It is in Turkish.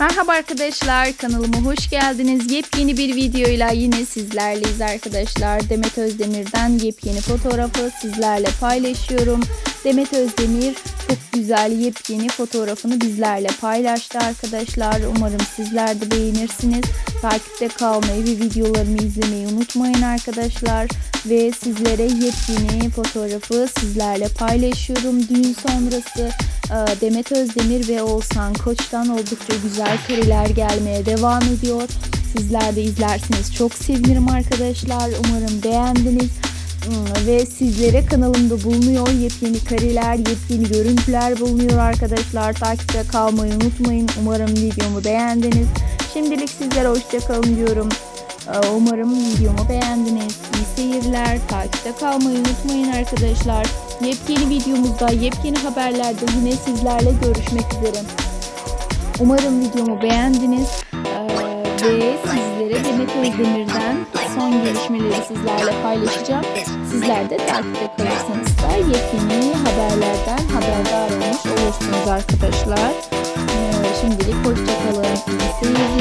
Merhaba arkadaşlar kanalıma hoş geldiniz. Yepyeni bir videoyla yine sizlerleyiz arkadaşlar. Demet Özdemir'den yepyeni fotoğrafı sizlerle paylaşıyorum. Demet Özdemir çok güzel yepyeni fotoğrafını bizlerle paylaştı arkadaşlar. Umarım sizler de beğenirsiniz. Takipte kalmayı ve videolarımı izlemeyi unutmayın arkadaşlar. Ve sizlere yepyeni fotoğrafı sizlerle paylaşıyorum. Düğün sonrası Demet Özdemir ve Oğuzhan Koç'tan oldukça güzel kareler gelmeye devam ediyor. Sizler de izlersiniz. Çok sevinirim arkadaşlar. Umarım beğendiniz. Hmm, Ve sizlere kanalımda bulunuyor yepyeni kareler, yepyeni görüntüler bulunuyor arkadaşlar. Takipte kalmayı unutmayın. Umarım videomu beğendiniz. Şimdilik sizlere hoşçakalın diyorum. Umarım videomu beğendiniz. İyi seyirler. Takipte kalmayı unutmayın arkadaşlar. Yepyeni videomuzda, yepyeni haberlerde yine sizlerle görüşmek üzere. Umarım videomu beğendiniz. Ve sizlere Demet Özdemir'den son gelişmeleri sizlerle paylaşacağım. Sizler de takipte kalırsanız da yepyeni haberlerden haberdar olmuş olursunuz arkadaşlar. Ee, şimdilik hoşçakalın. İyi seyirler.